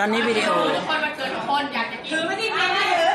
ตอนนี้วิดีโอ คนมาเกิดทุกคนอยากจะกิน ถือไม่ได้กินนะถือ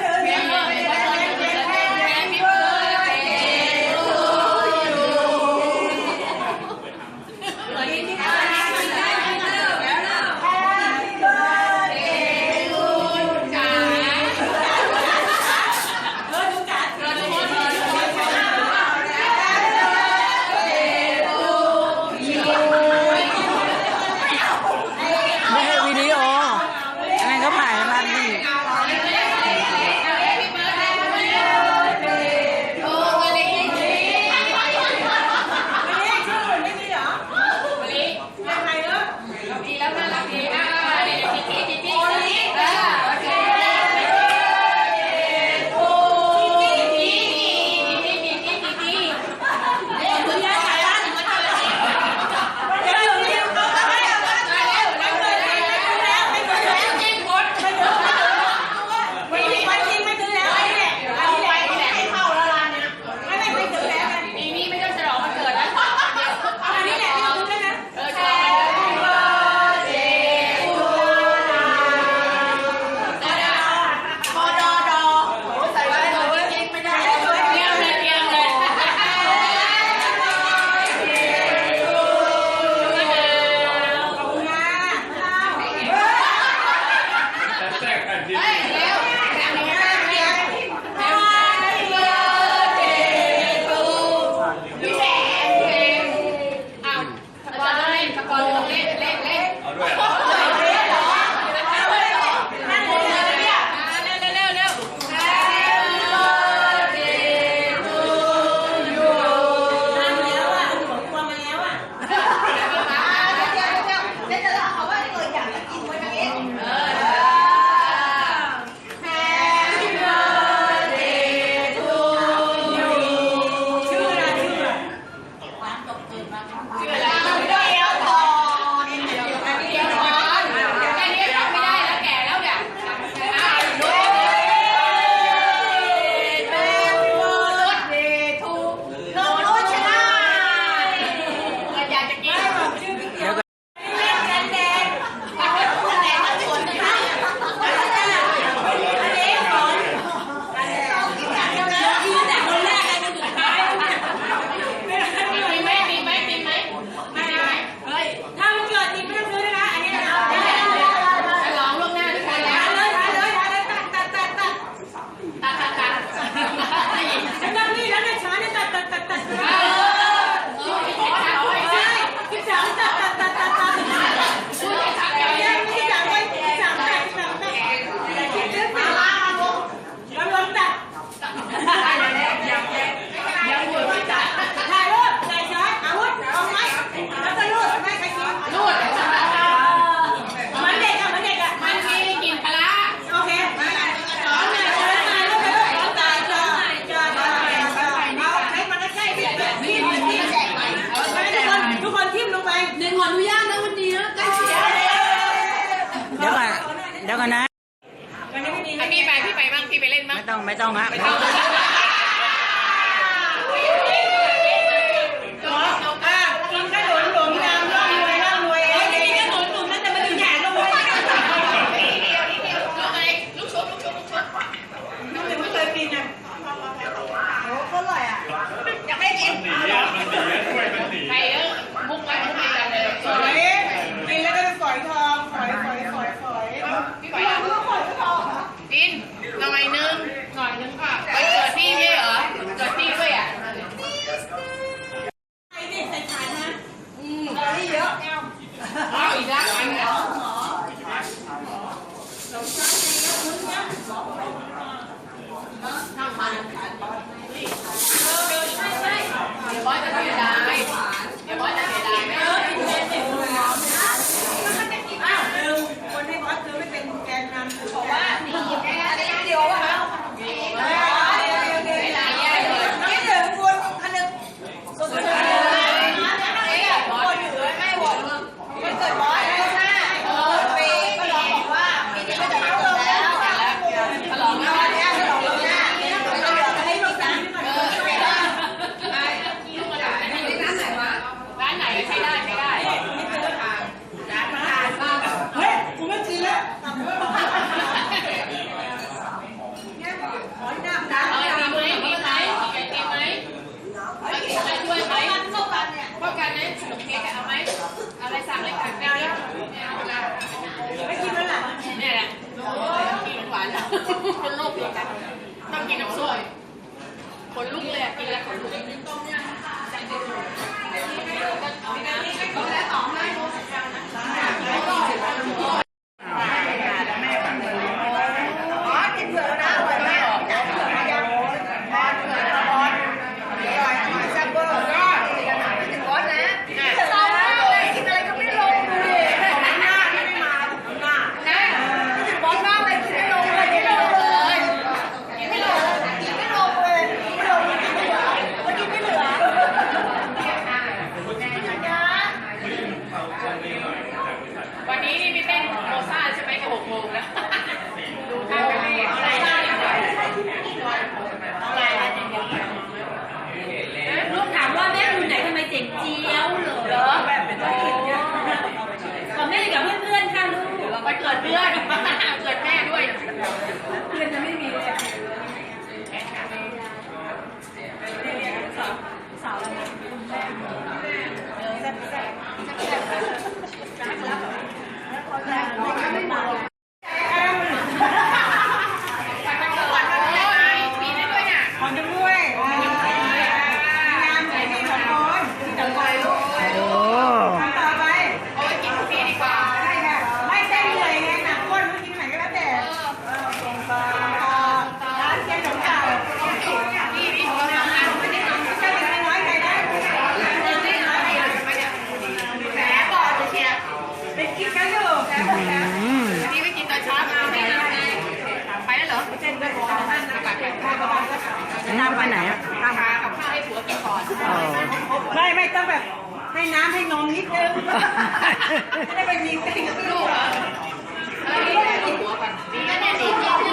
วันนี้ไม่มีไปพี่ไปบ้างพี่ไปเล่นบ้างไม่ต้องไม่ต้องฮะ ไม่ินน้ำส้มขนลุกเลยอะกินแล้วขนลุกต้มเนี่ยใส่ไปดูแล้วสองให้โมสัการนะคะ Yeah. น้ำไปไหนอะทากับข้าวให้ผัวกินก่อนไม่ไม่ต้องแบบให้น้ำให้นมนิดนึงไม่ได้ไปมีสิ่งกับลูกเหรอไม่ได้กินผัวก่อนนี่ก็แน่นอ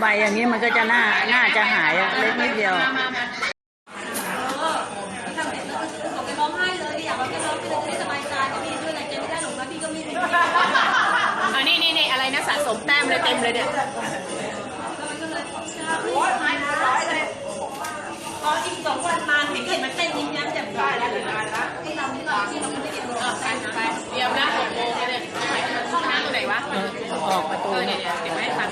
ใบอย่างนี้มันก็จะหน้าหน้าจะหายอะเล็กนิดเดียวอันนี้นี่นี่อะไรนะสะสมแต้มเลยเต็มเลยเนี่ยพออีกสองวันมาเห็นเห็นมันเต้นยิ้มแย้มจ่มใสแล้วที่เราที่เราที่เราไม่ได้ราไปเตรียมนะตัวไหนวะออกประตูเนี่ยเดี๋ยวไม่ฟัง